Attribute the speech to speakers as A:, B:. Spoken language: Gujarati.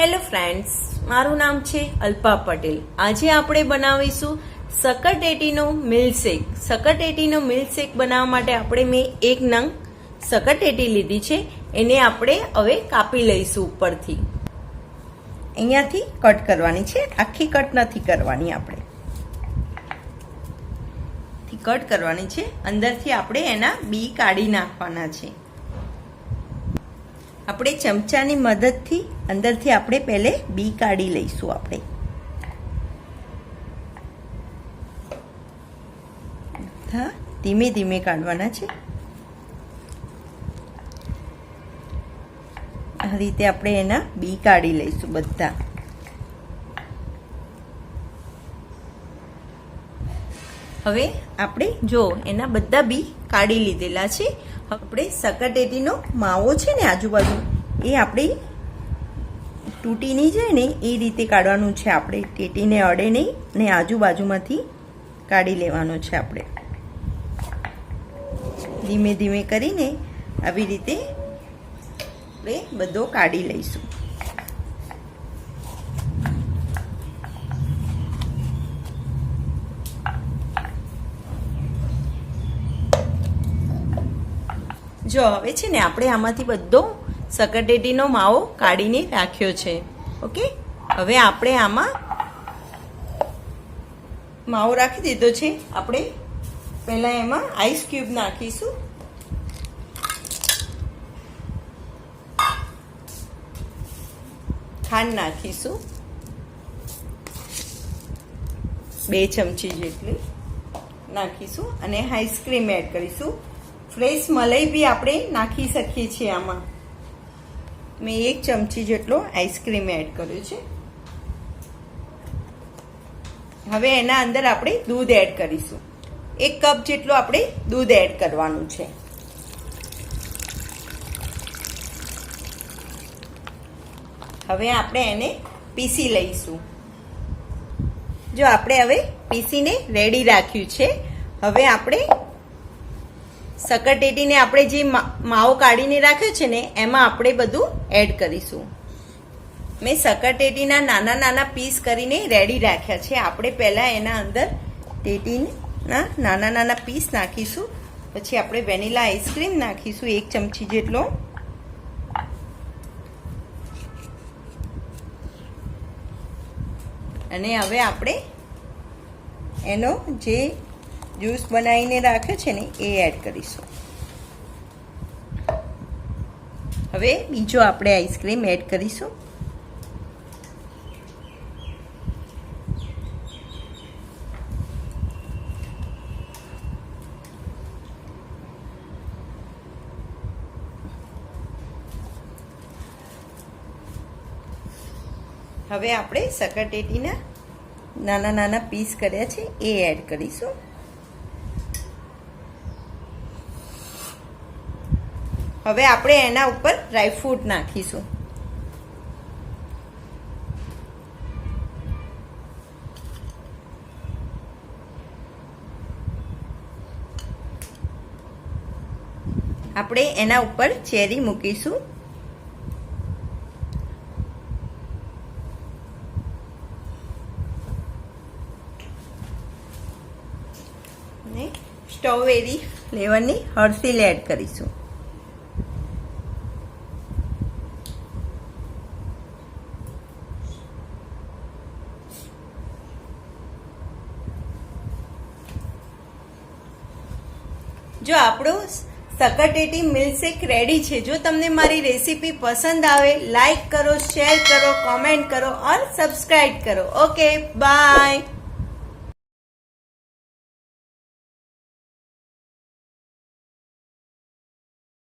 A: હેલો ફ્રેન્ડ્સ મારું નામ છે અલ્પા પટેલ. આજે આપણે બનાવીશું સકરટેટીનો મિલ્કશેક. સકરટેટીનો મિલ્કશેક બનાવવા માટે આપણે મેં એક નંગ સકરટેટી લીધી છે. એને આપણે હવે કાપી લઈશું ઉપરથી. અહીંયાથી કટ કરવાની છે. આખી કટ નથી કરવાની આપણે. કટ કરવાની છે. અંદરથી આપણે એના બી કાઢી નાખવાના છે. આપણે ચમચાની મદદથી અંદરથી આપણે પહેલે બી કાઢી લઈશું આપણે. હા, ધીમે ધીમે કાઢવાના છે. આ રીતે આપણે એના બી કાઢી લઈશું બધા. હવે આપણે જો એના બધા બી કાઢી લીધેલા છે, આપણે સકટેટીનો માવો છે ને આજુબાજુ, એ આપણે તૂટી નહીં જાય ને, એ રીતે કાઢવાનું છે આપણે. ટેટીને અડે નહીં ને આજુબાજુમાંથી કાઢી લેવાનો છે આપણે. ધીમે ધીમે કરીને આવી રીતે આપણે બધો કાઢી લઈશું. જો હવે છે ને આપણે આમાંથી બધો સકરટેટીનો માવો કાઢીને રાખ્યો છે. ઓકે? હવે આપણે આમાં માવો રાખી દીધો છે. આપણે પહેલાં એમાં આઈસ ક્યુબ નાખીશું. ખાંડ નાખીશું. બે ચમચી જેટલી નાખીશું અને આઈસ્ક્રીમ એડ કરીશું. ફ્રેશ મલાઈ બી આપણે નાખી શકીએ છીએ આમાં. મેં એક ચમચી જેટલો આઈસ્ક્રીમ એડ કર્યો છે. હવે એના અંદર આપણે દૂધ એડ કરીશું. એક કપ જેટલું આપણે દૂધ એડ કરવાનું છે. હવે આપણે એને પીસી લઈશું. જો આપણે હવે પીસીને રેડી રાખ્યું છે, હવે આપણે સકરટેટીને આપણે જે માવો કાઢીને રાખ્યો છે ને, એમાં આપણે બધું એડ કરીશું. મેં સકરટેટીના નાના નાના પીસ કરીને રેડી રાખ્યા છે. આપણે પહેલાં એના અંદર ટેટીના નાના નાના પીસ નાખીશું. પછી આપણે વેનીલા આઈસ્ક્રીમ નાખીશું એક ચમચી જેટલો. અને હવે આપણે એનો જે જ્યુસ બનાવીને રાખે છે ને, એ એડ કરીશું. હવે બીજો આપણે આઈસ્ક્રીમ એડ કરીશું. હવે આપણે સકરટેટીના નાના નાના પીસ કર્યા છે, એ એડ કરીશું. હવે આપણે એના ઉપર ડ્રાયફ્રૂટ નાખીશું. આપણે એના ઉપર ચેરી મૂકીશું. અને સ્ટ્રોબેરી ફ્લેવરની હર્સીલ એડ કરીશું. જો આપણું સકરટેટી મિલ્કશેક રેડી છે, જો તમને મારી રેસીપી પસંદ આવે લાઈક કરો શેર કરો કોમેન્ટ કરો ઓર સબસ્ક્રાઈબ કરો. Okay bye